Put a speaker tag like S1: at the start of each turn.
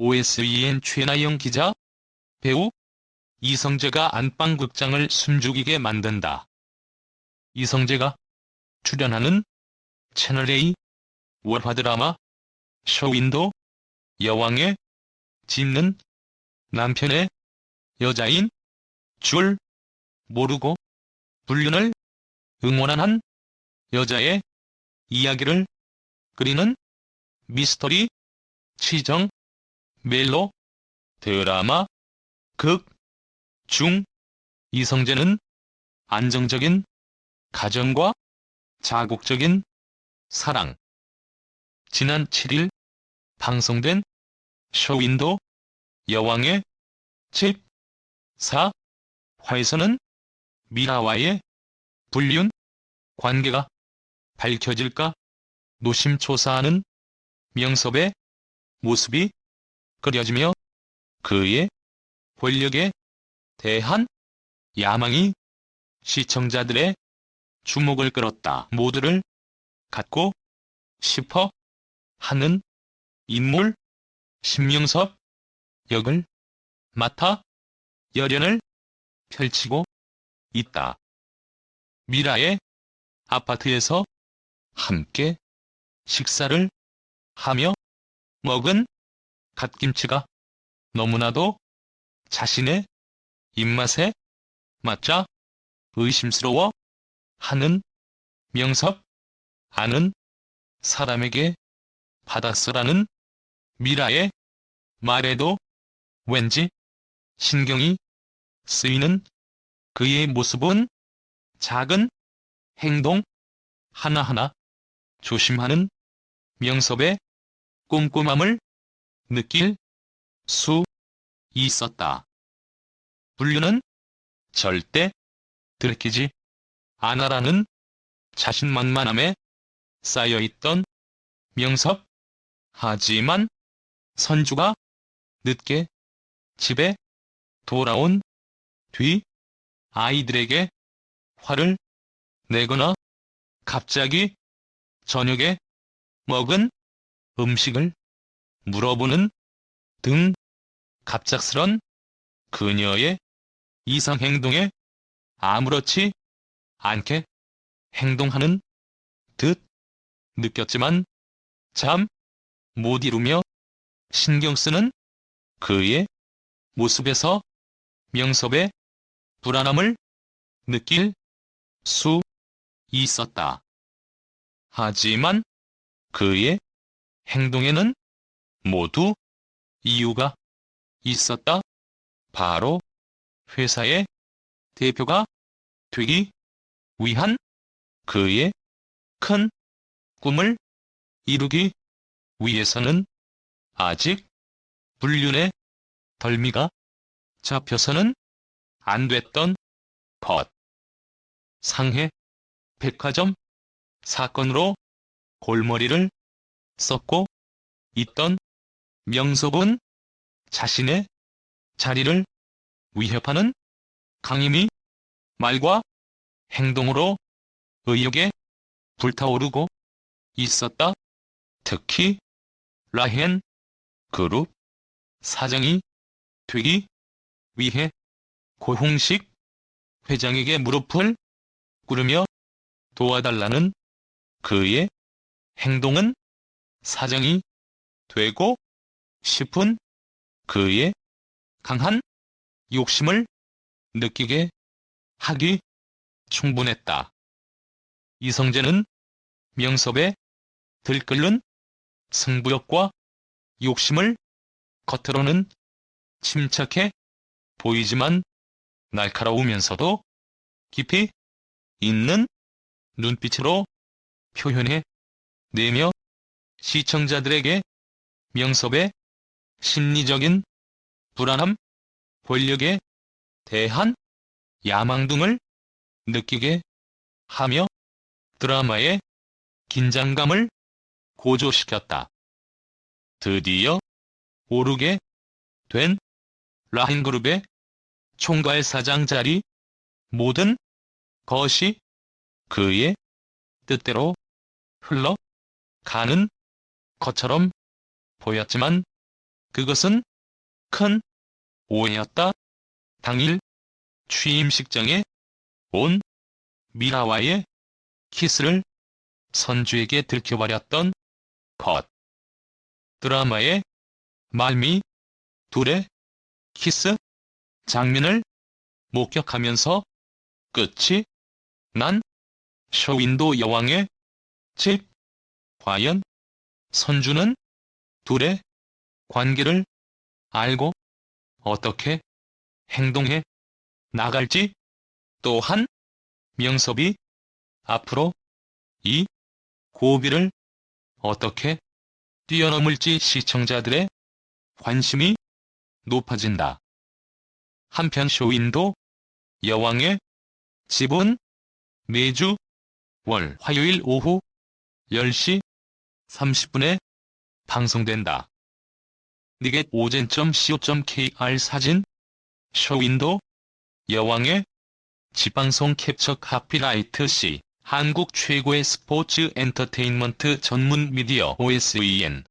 S1: OSEN 최나영 기자, 배우 이성재가 안방극장을 숨죽이게 만든다. 이성재가 출연하는 채널A 월화 드라마 쇼윈도 여왕의 짓는 남편의 여자인 줄 모르고 불륜을 응원한 여자의 이야기를 그리는 미스터리 치정 멜로 드라마 극 중 이성재는 안정적인 가정과 자국적인 사랑. 지난 7일 방송된 쇼윈도 여왕의 집 4 화에서는 미라와의 불륜 관계가 밝혀질까 노심초사하는 명섭의 모습이 그려지며 그의 권력에 대한 야망이 시청자들의 주목을 끌었다. 모두를 갖고 싶어 하는 인물 신명섭 역을 맡아 열연을 펼치고 있다. 미라의 아파트에서 함께 식사를 하며 먹은 갓김치가 너무나도 자신의 입맛에 맞자 의심스러워 하는 명섭 아는 사람에게 받았으라는 미라의 말에도 왠지 신경이 쓰이는 그의 모습은 작은 행동 하나하나 조심하는 명섭의 꼼꼼함을 느낄 수 있었다. 불륜은 절대 들키지 않아라는 자신만만함에 쌓여있던 명섭. 하지만 선주가 늦게 집에 돌아온 뒤 아이들에게 화를 내거나 갑자기 저녁에 먹은 음식을 물어보는 등 갑작스런 그녀의 이상 행동에 아무렇지 않게 행동하는 듯 느꼈지만 잠못 이루며 신경 쓰는 그의 모습에서 명섭의 불안함을 느낄 수 있었다. 하지만 그의 행동에는 모두 이유가 있었다. 바로 회사의 대표가 되기 위한 그의 큰 꿈을 이루기 위해서는 아직 불륜의 덜미가 잡혀서는 안 됐던 것. 상해 백화점 사건으로 골머리를 썼고 있던 명석은 자신의 자리를 위협하는 강임이 말과 행동으로 의욕에 불타오르고 있었다. 특히 라헨 그룹 사장이 되기 위해 고홍식 회장에게 무릎을 꿇으며 도와달라는 그의 행동은 사장이 되고 싶은 그의 강한 욕심을 느끼게 하기 충분했다. 이성재는 명섭에 들끓는 승부욕과 욕심을 겉으로는 침착해 보이지만 날카로우면서도 깊이 있는 눈빛으로 표현해 내며 시청자들에게 명섭의 심리적인 불안함, 권력에 대한 야망 등을 느끼게 하며 드라마의 긴장감을 고조시켰다. 드디어 오르게 된 라힌그룹의 총괄 사장 자리 모든 것이 그의 뜻대로 흘러가는 것처럼 보였지만 그것은 큰 오해였다. 당일 취임식장에 온 미라와의 키스를 선주에게 들켜버렸던 것. 드라마의 말미 둘의 키스 장면을 목격하면서 끝이 난 쇼윈도 여왕의 집 과연 선주는 둘의 관계를 알고 어떻게 행동해 나갈지 또한 명섭이 앞으로 이 고비를 어떻게 뛰어넘을지 시청자들의 관심이 높아진다. 한편 쇼윈도 여왕의 집은 매주 월 화요일 오후 10시 30분에 방송된다. 니겟 오젠.co.kr 사진? 쇼윈도? 여왕의? 지방송 캡처 카피라이트 C 한국 최고의 스포츠 엔터테인먼트 전문 미디어 OSEN